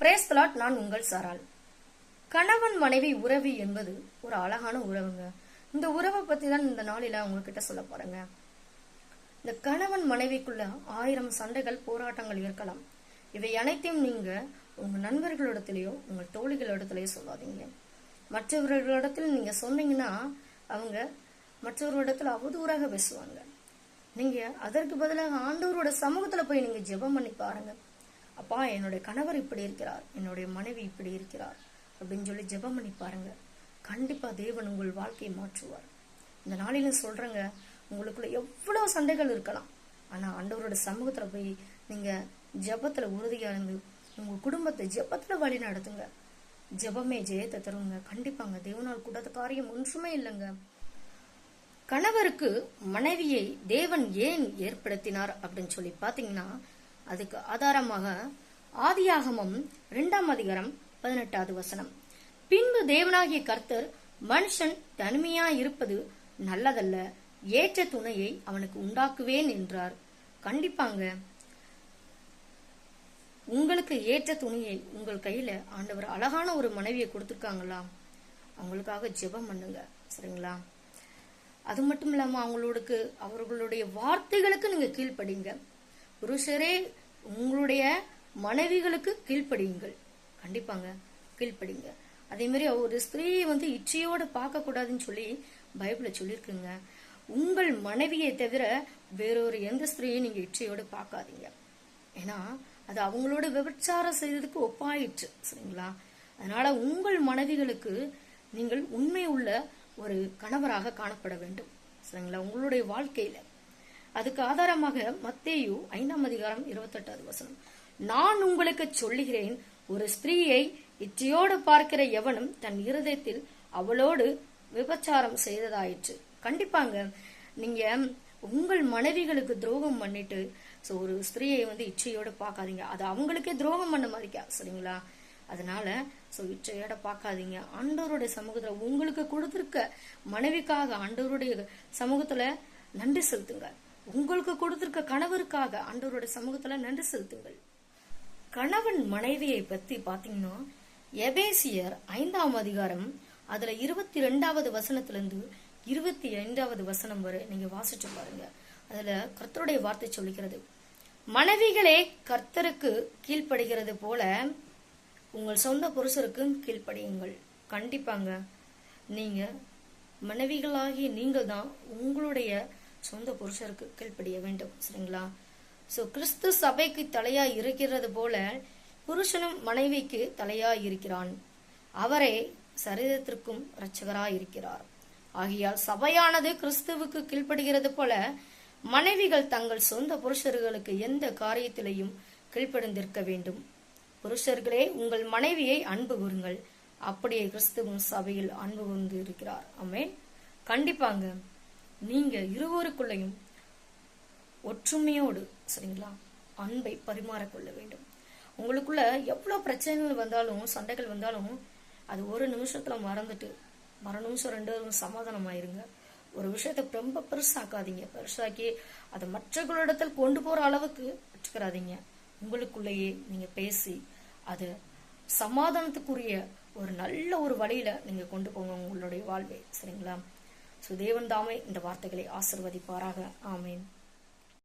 Praise the Lord நான் உங்கள் சாரால் கணவன் மனைவி உறவு என்பது ஒரு அழகான உறவுங்க. இந்த உறவை பத்தி தான் இந்த நாளில உங்ககிட்ட சொல்ல போறேங்க. இந்த கணவன் மனைவிக்குள்ள ஆயிரம் சண்டைகள் போராட்டங்கள் இருக்கலாம். இவை அனைத்தையும் நீங்க உங்க நண்பர்களிடத்திலேயோ உங்கள் தோழிகளிடத்திலேயோ சொல்லாதீங்க. மற்றவர்களிடத்தில் நீங்க சொன்னீங்கன்னா அவங்க மற்றவர்களிடத்தில் அவதூறாக பேசுவாங்க. நீங்க அதற்கு பதிலாக ஆண்டவரோட சமூகத்துல போய் நீங்க ஜெபம் பண்ணி பாருங்க. அப்பா என்னுடைய கணவர் இப்படி இருக்கிறார் என்னுடைய மனைவி இப்படி இருக்கிறார் அப்படின்னு சொல்லி ஜெபம் பண்ணி பாருங்க. கண்டிப்பா தேவன் உங்கள் வாழ்க்கையை மாற்றுவார். இந்த நாளில சொல்றேங்க உங்களுக்குள்ள எவ்வளவு சண்டைகள் இருக்கலாம். ஆனா ஆண்டவரோட சமூகத்துல போய் நீங்க ஜெபத்துல உறுதியா உங்க குடும்பத்தை ஜெபத்துல வழி நடத்துங்க. ஜெபமே ஜெயத்தை தருங்க. கண்டிப்பாங்க தேவனால் கூடாத காரியம் ஒன்றுமே இல்லைங்க. கணவருக்கு மனைவியை தேவன் ஏன் ஏற்படுத்தினார் அப்படின்னு சொல்லி பாத்தீங்கன்னா அதுக்கு ஆதாரமாக ஆதியாகமம் இரண்டாம் அதிகாரம் பதினெட்டாவது வசனம். பின்பு தேவனாகிய கர்த்தர் மனுஷன் தனிமையா இருப்பது நல்லதல்ல ஏற்ற துணையை அவனுக்கு உண்டாக்குவேன் என்றார். கண்டிப்பாங்க. உங்களுக்கு ஏற்ற துணியை உங்கள் கையில ஆண்டவர் அழகான ஒரு மனைவியை கொடுத்துருக்காங்களா? அவங்களுக்காக ஜெபம் பண்ணுங்க சரிங்களா? அது மட்டும் இல்லாம அவங்களோடுக்கு அவர்களுடைய வார்த்தைகளுக்கு நீங்க கீழ்ப்படிங்க. புருஷரே உங்களுடைய மனைவிகளுக்கு கீழ்ப்படியுங்கள். கண்டிப்பாங்க கீழ்ப்படிங்க. அதே மாதிரி ஒரு ஸ்திரீயை வந்து இச்சையோட பார்க்கக்கூடாதுன்னு சொல்லி பைபிளில் சொல்லியிருக்குங்க. உங்கள் மனைவியை தவிர வேறொரு எந்த ஸ்திரீயும் நீங்கள் இச்சையோடு பார்க்காதீங்க. ஏன்னா அது அவங்களோட விபச்சாரம் செய்ததுக்கு ஒப்பாயிற்று சரிங்களா? அதனால உங்கள் மனைவிகளுக்கு நீங்கள் உண்மை உள்ள ஒரு கணவராக காணப்பட வேண்டும் சரிங்களா? உங்களுடைய வாழ்க்கையில. அதுக்கு ஆதாரமாக மத்தேயு ஐந்தாம் அதிகாரம் இருபத்தெட்டாவது வசனம். நான் உங்களுக்கு சொல்லுகிறேன் ஒரு ஸ்திரீயை இச்சையோடு பார்க்கிற எவனும் தன் இருதயத்தில் அவளோடு விபச்சாரம் செய்ததாயிற்று. கண்டிப்பாங்க நீங்க உங்கள் மனைவிகளுக்கு துரோகம் பண்ணிட்டு ஸோ ஒரு ஸ்திரீயை வந்து இச்சையோட பார்க்காதீங்க. அது அவங்களுக்கே துரோகம் பண்ண மாதிரிக்கா சரிங்களா? அதனால ஸோ இச்சையோட பார்க்காதீங்க. ஆண்டவருடைய சமூகத்தில் உங்களுக்கு கொடுத்துருக்க மனைவிக்காக ஆண்டவருடைய சமூகத்துல நன்றி செலுத்துங்க. உங்களுக்கு கொடுத்திருக்க கணவருக்காக அன்றவருடைய சமூகத்துல நன்றி செலுத்துங்கள். கணவன் மனைவியை பத்தி பாத்தீங்கன்னா எபேசியர் ஐந்தாம் அதிகாரம் அதுல இருபத்தி ரெண்டாவது வசனத்துல இருந்து இருபத்தி ஐந்தாவது வசனம் வரை நீங்க வாசிச்சு பாருங்க. அதுல கர்த்தருடைய வார்த்தை சொல்லிக்கிறது மனைவிகளே கர்த்தருக்கு கீழ்ப்படுகிறது போல உங்கள் சொந்த புருஷருக்கும் கீழ்ப்படியுங்கள். கண்டிப்பாங்க. நீங்க மனைவிகளாகி நீங்கள் தான் உங்களுடைய சொந்த புருஷருக்கு கீழ்ப்படிய வேண்டும் சரிங்களா? ஸோ கிறிஸ்து சபைக்கு தலையா இருக்கிறது போல புருஷனும் மனைவிக்கு தலையா இருக்கிறான். அவரே சரீரத்திற்கும் இரட்சகராய் இருக்கிறார். ஆகையால் சபையானது கிறிஸ்துவுக்கு கீழ்ப்படுகிறது போல மனைவிகள் தங்கள் சொந்த புருஷர்களுக்கு எந்த காரியத்திலையும் கீழ்ப்படிந்திருக்க வேண்டும். புருஷர்களே உங்கள் மனைவியை அன்பு கூறுங்கள். அப்படியே கிறிஸ்துவும் சபையில் அன்பு கூர்ந்து இருக்கிறார். அமேன் கண்டிப்பாங்க. நீங்கள் இருவருக்குள்ளையும் ஒற்றுமையோடு சரிங்களா? அன்பை பரிமாறக்கொள்ள வேண்டும். உங்களுக்குள்ள எவ்வளோ பிரச்சனைகள் வந்தாலும் சண்டைகள் வந்தாலும் அது ஒரு நிமிஷத்தில் மறந்துட்டு மறு நிமிஷம் ரெண்டு சமாதானம் ஆயிருங்க ஒரு விஷயத்த ரொம்ப பெருசாக்காதீங்க. பெருசாக்கி அதை மற்றவர்களிடத்தில் கொண்டு போகிற அளவுக்கு வச்சுக்கிறாதீங்க உங்களுக்குள்ளேயே நீங்கள் பேசி அது சமாதானத்துக்குரிய ஒரு நல்ல ஒரு வழியில் நீங்கள் கொண்டு போங்க உங்களுடைய வாழ்வை சரிங்களா? சுதேவன் தாமே இந்த வார்த்தைகளை ஆசிர்வதிப்பாராக. ஆமேன்.